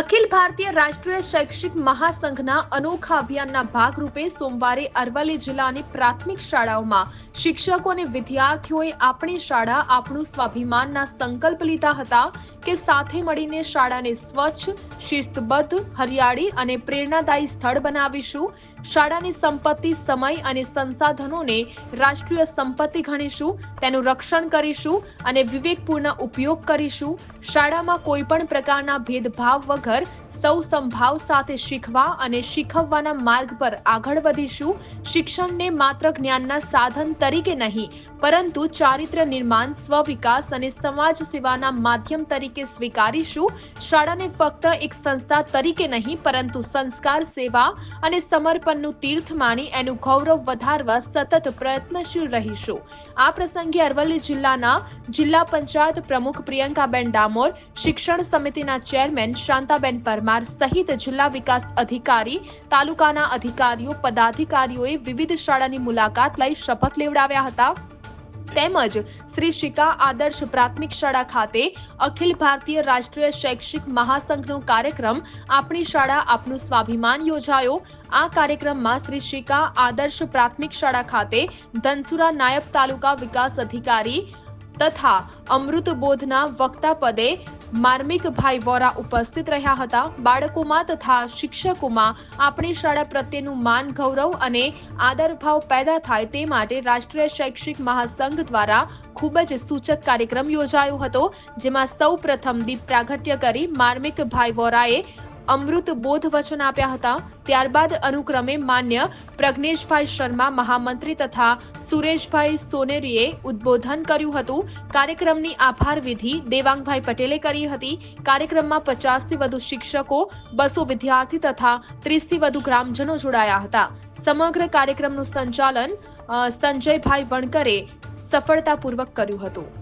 અખિલ ભારતીય રાષ્ટ્રીય શૈક્ષિક મહાસંઘના અનોખા અભિયાનના ભાગરૂપે સોમવારે અરવલ્લી જિલ્લાની પ્રાથમિક શાળાઓમાં શિક્ષકો અને વિદ્યાર્થીઓએ આપણી શાળા આપણું સ્વાભિમાનના સંકલ્પ લીધા હતા. કે સાથે મળીને શાળાને સ્વચ્છ, શિસ્તબદ્ધ, હરિયાળી અને પ્રેરણાદાયી સ્થળ બનાવીશું. શાળાની સંપત્તિ, સમય અને સંસાધનોને રાષ્ટ્રીય સંપત્તિ ગણીશું. તેનું રક્ષણ કરીશું અને વિવેકપૂર્ણ ઉપયોગ કરીશું. શાળામાં કોઈપણ પ્રકારના ભેદભાવ વગર સૌ સંભાવ સાથે શીખવા અને શીખવવાના માર્ગ પર આગળ વધીશું. શિક્ષણને માત્ર જ્ઞાનના સાધન તરીકે નહીં, પરંતુ ચારિત્ર્ય નિર્માણ સ્વવિકાસ અને સમાજ સેવાના માધ્યમ તરીકે સ્વીકારીશું. શાળાને ફક્ત એક સંસ્થા તરીકે નહીં, પરંતુ સંસ્કાર, સેવા અને સમર્પણનું તીર્થ માની એનું ગૌરવ વધારવા સતત પ્રયત્નશીલ રહીશું. આ પ્રસંગે અરવલ્લી જિલ્લાના જિલ્લા પંચાયત પ્રમુખ પ્રિયંકાબેન ડામોર, શિક્ષણ સમિતિના ચેરમેન શાંતાબેન પરમાર સહિત જિલ્લા વિકાસ અધિકારી, તાલુકાના અધિકારીઓ, પદાધિકારીઓએ વિવિધ શાળાની મુલાકાત લઈ શપથ લેવડાવ્યા હતા. તેમજ શ્રી શિકા આદર્શ પ્રાથમિક શાળા ખાતે અખિલ ભારતીય રાષ્ટ્રીય શૈક્ષિક મહાસંઘનો કાર્યક્રમ આપણી શાળા આપનું સ્વાભિમાન યોજાયો. આ કાર્યક્રમમાં શ્રી શિકા આદર્શ પ્રાથમિક શાળા ખાતે ધનસુરા નાયબ તાલુકા વિકાસ અધિકારી તથા અમૃત બોધના વક્તા પદે માર્મિકભાઈ વોરા ઉપસ્થિત રહ્યા હતા. બાળકોમાં તથા શિક્ષકોમાં આપણી શાળા પ્રત્યેનું માન, ગૌરવ અને આદરભાવ પેદા થાય તે માટે રાષ્ટ્રીય શૈક્ષિક મહાસંઘ દ્વારા ખૂબ જ સૂચક કાર્યક્રમ યોજાયો હતો, જેમાં સૌ પ્રથમ દીપ પ્રાગટ્ય કરી માર્મિકભાઈ વોરાએ અમૃત બોધ વચન આપ્યા હતા. ત્યારબાદ અનુક્રમે માન્ય પ્રજ્ઞેશભાઈ શર્મા, મહામંત્રી તથા સુરેશભાઈ સોનેરીએ ઉદ્બોધન કર્યું હતું. કાર્યક્રમની આભાર વિધિ દેવાંગભાઈ પટેલે કરી હતી. કાર્યક્રમમાં પચાસથી વધુ શિક્ષકો, બસો વિદ્યાર્થી તથા ત્રીસથી વધુ ગ્રામજનો જોડાયા હતા. સમગ્ર કાર્યક્રમનું સંચાલન સંજયભાઈ વણકરે સફળતાપૂર્વક કર્યું હતું.